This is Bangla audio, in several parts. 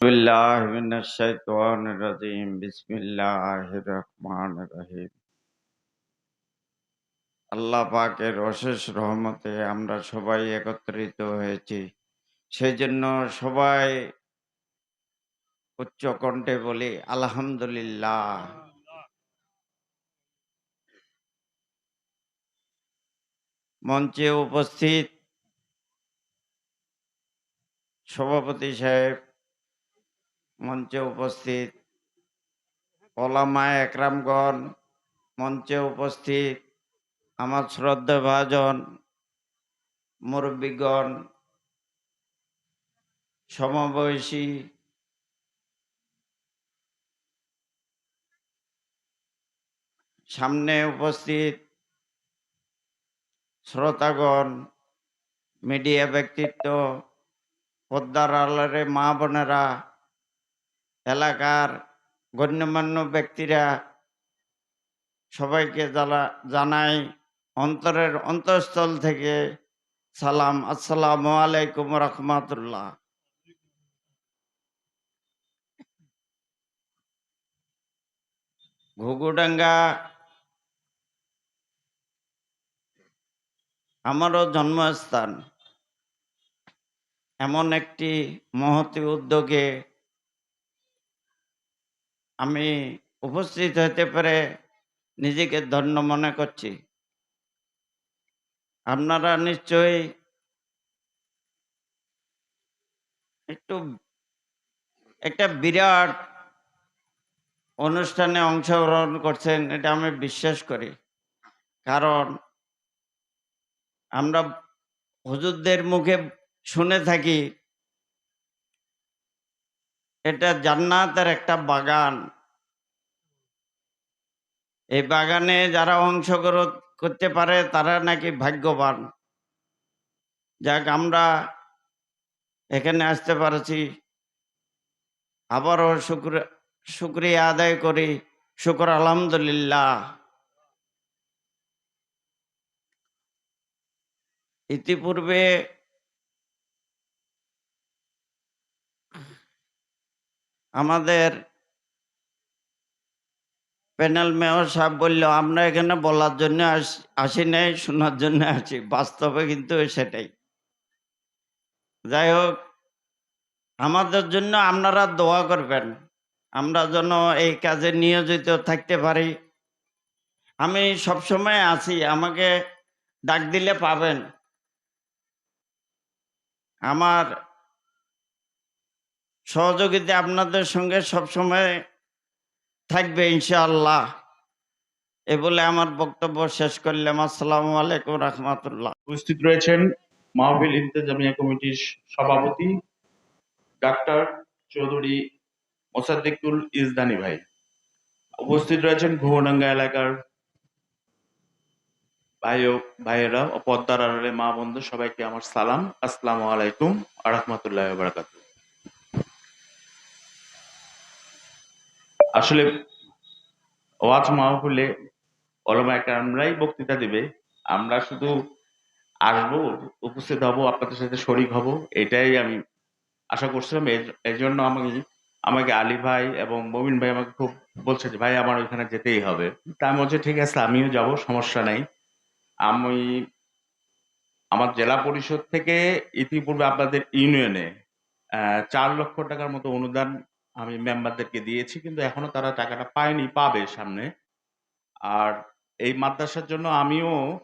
بالله من الشيطان الرجيم بسم الله الرحمن الرحيم আল্লাহ পাকের অশেষ রহমতে আমরা সবাই একত্রিত হয়েছি সেই জন্য সবাই উচ্চ কণ্ঠে বলি আলহামদুলিল্লাহ মঞ্চে উপস্থিত সভাপতি সাহেব মঞ্চে উপস্থিত। ওলামা একরামগণ, মঞ্চে উপস্থিত। আমার শ্রদ্ধা ভাজন মুরব্বীগণ, সমবয়সী সামনে উপস্থিত শ্রোতাগণ, মিডিয়া ব্যক্তিত্ব, পদ্মার আলারে মা বোনেরা এলাকার গণ্যমান্য ব্যক্তিরা সবাইকে জানা জানাই অন্তরের অন্তঃস্থল থেকে সালাম, আসসালাম আলাইকুম রহমাতুল্লাহ। ঘুঘুডাঙ্গা আমারও জন্মস্থান। এমন একটি মহতি উদ্যোগে আমি উপস্থিত হতে পারে নিজেকে ধন্য মনে করছি। আপনারা নিশ্চয়ই একটু, একটা বিরাট অনুষ্ঠানে অংশগ্রহণ করছেন, এটা আমি বিশ্বাস করি। কারণ আমরা হুজুরদের মুখে শুনে থাকি এটা জান্নাতের একটা বাগান। এই বাগানে যারা অংশগ্রহণ করতে পারে, তারা নাকি ভাগ্যবান। যাক, আমরা এখানে আসতে পারছি। আবারও শুক্র, শুক্রিয়া আদায় করি। শুক্র আলহামদুলিল্লাহ। ইতিপূর্বে আমাদের প্যানেল মেয়র সাহেব বলল, আমরা এখানে বলার জন্য আস- নাই, শোনার জন্য আসি। বাস্তবে কিন্তু সেটাই। যাই হোক আমাদের জন্য আপনারা দোয়া করবেন। আমরা যেন এই কাজে নিয়োজিত থাকতে পারি। আমি সবসময় আছি, আমাকে ডাক দিলে পাবেন। আমার সহযোগিতা আপনাদের সঙ্গে সবসময় থাকবে, ইনশাআল্লাহ। এ বলে আমার বক্তব্য শেষ করলাম। আসসালামু আলাইকুম রহমতুল্লাহ। উপস্থিত রয়েছেন মাহফিল ইন্তেজামিয়া কমিটির সভাপতি ডাক্তার চৌধুরী মোসাদ্দিকুল ইজদানি ভাই। উপস্থিত রয়েছেন ঘুমডাঙ্গা এলাকার ভাই ও ভাইয়েরা পদ্মার আড়ালে মা বন্ধু, সবাইকে আমার সালাম। আসসালামু আলাইকুম আরহামতুল্লাহ বারাকাত আসলে ওয়াজ মাহফিলে ওলামা একরামরাই বক্তৃতা দিবে। আমরা শুধু আসব, উপস্থিত হব, আপনাদের সাথে শরিক হব, এটাই আমি আশা করছিলাম। এর- জন্য আমাকে আমাকে আলী ভাই এবং মমিন ভাই আমাকে খুব বলছে যে, ভাই, আমার ওইখানে যেতেই হবে। তা আমি বলছি, ঠিক আছে, আমিও যাব, সমস্যা নাই। আমি আমার জেলা পরিষদ থেকে ইতিপূর্বে আপনাদের ইউনিয়নে চার লক্ষ টাকার মতো অনুদান আমি মেম্বারদেরকে দিয়েছি, কিন্তু এখনও তারা টাকাটা পায়নি, পাবে সামনে। আর এই মাদ্রাসার জন্য আমিও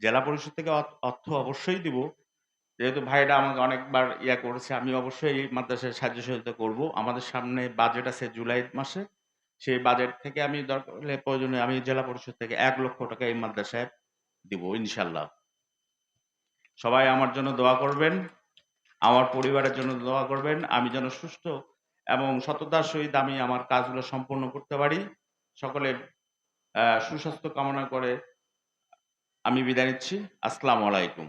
জেলা পরিষদ থেকে অর্থ- অবশ্যই দিব। যেহেতু ভাইরা আমাকে অনেকবার ইয়া করেছে, আমি অবশ্যই এই মাদ্রাসায় সাহায্য সহযোগিতা করব। আমাদের সামনে বাজেট আছে জুলাই মাসে। সেই বাজেট থেকে আমি দরকার হলে প্রয়োজনে আমি জেলা পরিষদ থেকে এক লক্ষ টাকা এই মাদ্রাসায় দিব ইনশাল্লাহ সবাই আমার জন্য দোয়া করবেন, আমার পরিবারের জন্য দোয়া করবেন, আমি যেন সুস্থ এবং সততার সহিত আমি আমার কাজগুলো সম্পূর্ণ করতে পারি। সকলের সুস্বাস্থ্য কামনা করে আমি বিদায় নিচ্ছি। আসসালামু আলাইকুম।